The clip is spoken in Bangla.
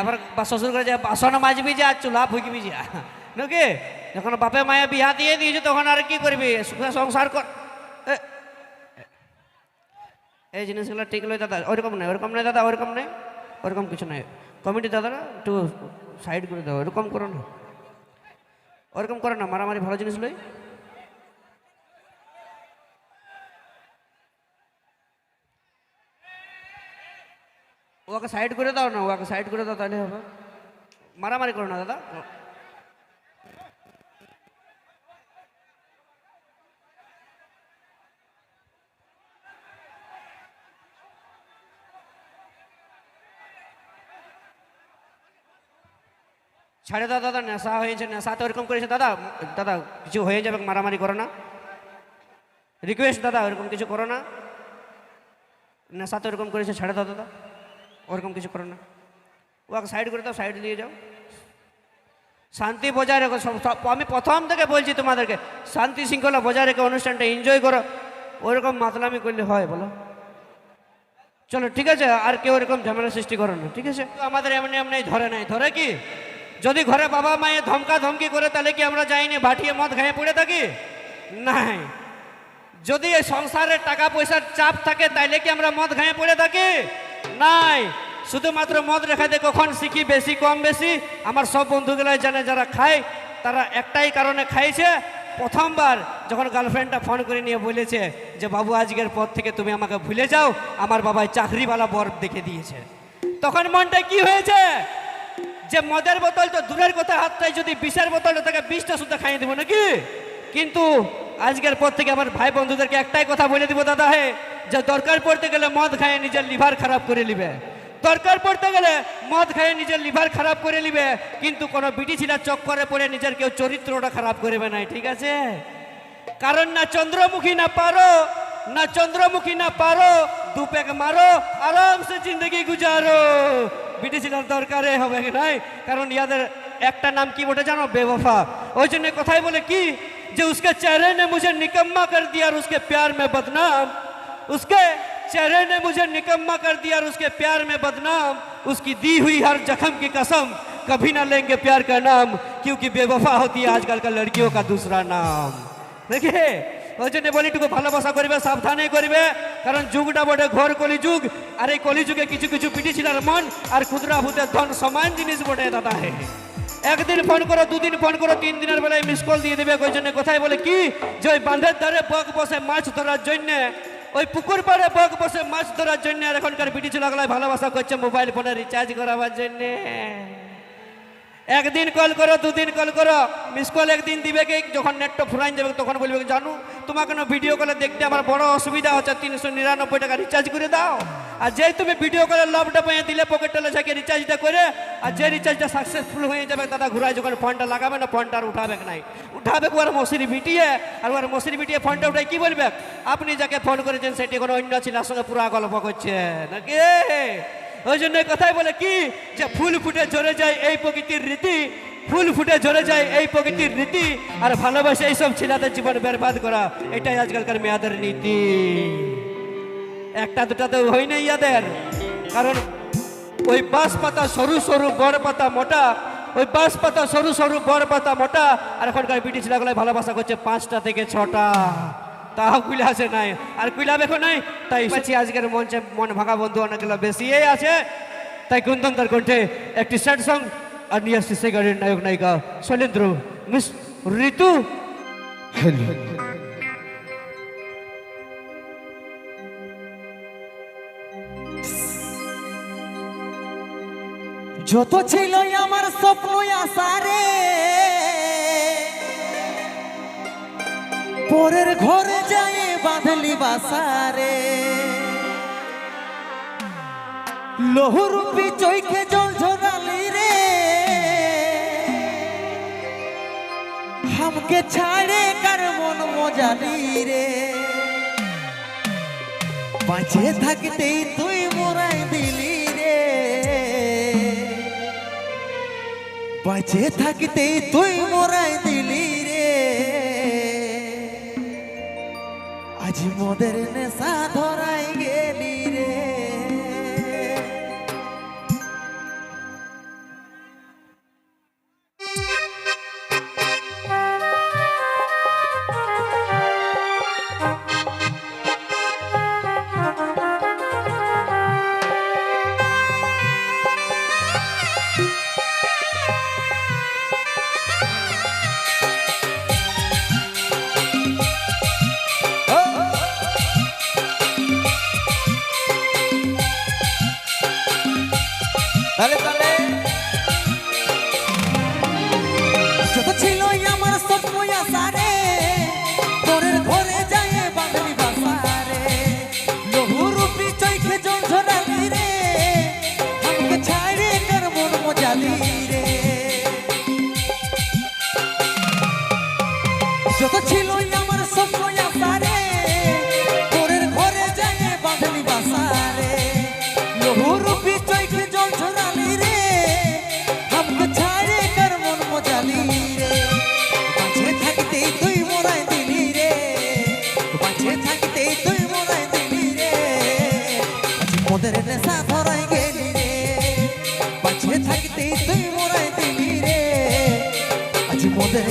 এবার শ্বশুর করে যে বাসন মাজবি যা, চুলা ফুকবি যা। নাকি যখন বাপে মায়ে বিয়া দিয়ে দিয়েছে, তখন আর কি করবি? সুখে সংসার কর। এই জিনিসগুলো ঠিক নয় দাদা, ওরকম নয় ওরকম নয় দাদা, ওরকম নয়, ওরকম কিছু নয়। কমিটি দাদারা, একটু সাইড করে দাও, ওরকম করো না। ওরকম করো না, মারামারি ভালো জিনিস লই। ওকে সাইড করে দাও না, ওকে সাইড করে দাও, তাহলে হবে। মারামারি করো না, দাদা। ছাড়ে দাও, দাদা, নেশা হয়েছে, নেশা তো ওরকম করেছে। দাদা দাদা, কিছু হয়ে যাবে, মারামারি করো না। রিকোয়েস্ট দাদা ওরকম কিছু করো না। নেশা তো ওরকম করেছে, ছাড়ে দাও, দাদা। ওরকম কিছু করো না। ওকে সাইড করে দাও সাইড দিয়ে যাও। শান্তি বজায় রেখো আমি প্রথম থেকে বলছি তোমাদেরকে, শান্তি শৃঙ্খলা বজায় রেখে অনুষ্ঠানটা এনজয় করো। ওইরকম মাতলামি করলে হয় বলো। চলো, ঠিক আছে, আর কেউ এরকম ঝামেলা সৃষ্টি করো না, ঠিক আছে? আমাদের এমনি এমনি ধরে নাই, ধরে কি? যদি ঘরে বাবা মায়ে ধমকা ধমকি করে, তাহলে কি আমরা যাইনি ভাটিয়ে মদ খাইয়ে পড়ে থাকি? নাই। যদি সংসারে টাকা পয়সার চাপ থাকে, তাইলে কি আমরা মদ খাইয়ে পড়ে থাকি? নাই। শুধুমাত্র মদ রেখাতে কখন শিখি বেশি, কম বেশি? আমার সব বন্ধুগুলাই জানে, যারা খায়, তারা একটাই কারণে খাইছে। প্রথমবার যখন গার্লফ্রেন্ডটা ফোন করে নিয়ে বলেছে যে, বাবু, আজকের পর থেকে তুমি আমাকে ভুলে যাও, আমার বাবাই চাকরিওয়ালা বরফ দেখে দিয়েছে। তখন মনটা কি হয়েছে? যে, মদের বোতল তো দূরের কথা হাতটাই যদি বিষের বোতলটা তাকে বিষটা শুদ্ধ খাইয়ে দেবো নাকি? কিন্তু আজকের পর থেকে আমার ভাই বন্ধুদেরকে একটাই কথা বলে দিব, দাদা, হে যে দরকার পড়তে গেলে মদ খায় নিজের লিভার খারাপ করে নিবে। দরকার পড়তে গেলে মদ খায় নিজের লিভার খারাপ করে নিবে, কিন্তু কোনো বিটিছিলা চক্করে পড়ে নিজের কেউ চরিত্রটা খারাপ করবে না, ঠিক আছে? কারণ না চন্দ্রমুখী না পারো, না চন্দ্রমুখী না পারো দু প্যাক মারো, আরামসে জিন্দগি গুজারো। বিটিছিলার দরকারে হবে নাই? কারণ ইয়াদের একটা নাম কি বটে জানো? বেবফা। ওই জন্য কথাই বলে কি, যে উসকে চেহারে নে মুঝে নিকম্মা কর দিয়ে আর উসকে প্যার মে বদনাম। उसके चेहरे ने मुझे निकम्मा कर दिया और उसके प्यार में बदनाम उसकी दी हुई हर जख्म की कसम कभी ना लेंगे प्यार का नाम क्योंकि बेवफा होती है आजकल का लड़कियों का दूसरा नाम দেখে ওই জন্য বলি টুকু ভালোবাসা করবে সাবধানে করবে কারণ যুগটা বটে ঘোর কলি যুগ আর এই কলি যুগে কিছু কিছু পিটি ছিলার মন আর ক্ষুদ্রা ভূতের ধন সমান জিনিস বটে দাদা হে একদিন ফোন করো দুদিন ফোন করো তিন দিনের বেলায় মিস কল দিয়ে দেবে ওই জন্য কোথায় বলে কি যে ওই বাঁধের ধারে বক বসে মাছ ধরার জন্য ওই পুকুর পাড়ে বক বসে মাছ ধরার জন্য আর এখনকার পিটি লাগলায় ভালোবাসা করছে মোবাইল ফোনে রিচার্জ করাবার জন্যে। একদিন কল করো, দুদিন কল করো মিস কল একদিন দিবে কি? যখন নেটটা ফুরাইন যাবে, তখন বলবে, জানু, তোমাকে না ভিডিও কলে দেখতে আমার বড় অসুবিধা হচ্ছে, তিনশো নিরানব্বই টাকা রিচার্জ করে দাও। আর যেই তুমি ভিডিও কলে লবটা পেয়ে দিলে পকেটটা লেখাকে রিচার্জটা করে, আর যে রিচার্জটা সাকসেসফুল হয়ে যাবে, দাদা ঘুরায় যখন ফোনটা লাগাবে না ফোনটা আর উঠাবে নাই। উঠাবে ওর মশিরি বিটিয়ে, আর ওর মশিরি বিটিয়ে ফোনটা উঠাই কি বলবে? আপনি যাকে ফোন করেছেন, সেটি কোনো অন্য ছিলার সঙ্গে পুরা গল্প করছে। নাকি? ওই জন্য কথাই বলে কি? যে ফুল ফুটে ঝরে যায় এই প্রকৃতির রীতি। ফুল ফুটে ঝরে যায় এই প্রকৃতির রীতি। আর ভালোবাসে এইসব ছেলেদের জীবন বেরবাদ করা, এটাই আজকালকার মেয়াদের নীতি। একটা দুটা তো হয় না ইয়াদের কারণ ওই বাঁশ পাতা সরু সরু বড় পাতা মোটা। ওই বাঁশ পাতা সরু সরু বড় পাতা মোটা। আর এখনকার বিটি ছেলেগুলাই ভালোবাসা করছে পাঁচটা থেকে ছটা। তাও কুইলাসে নাই। আর কুইলাবে এখন নাই। তাই পাচ্ছি আজকের মঞ্চে মন ভাঙা বন্ধু অনেকগুলো বেশিই আছে। তাই কুন্দন তার কণ্ঠে একটি স্যাড সং আর নিয়ে আসছি সেই গাড়ির নায়ক নায়িকা শৈলেন্দ্র মিস ঋতু। যত ছিল আমার স্বপ্ন আসারে পরের ঘরে যাই বাঁধলি বাসারে। লহুরূপী চৈখে জল ঝরালি রে। হামকে ছাড়ে কার মন মজালি রে। বাঁচে থাকতেই তুই মোরাই দিলি রে। বাঁচে থাকতেই তুই মোরাই দিলি রে আজ মোদের নেশা ধরাই 哎 মোদের নেশা ধরাই গেলি রে। পাছে থাকতেই তুই মোরাই দিলি রে। আজ মোদের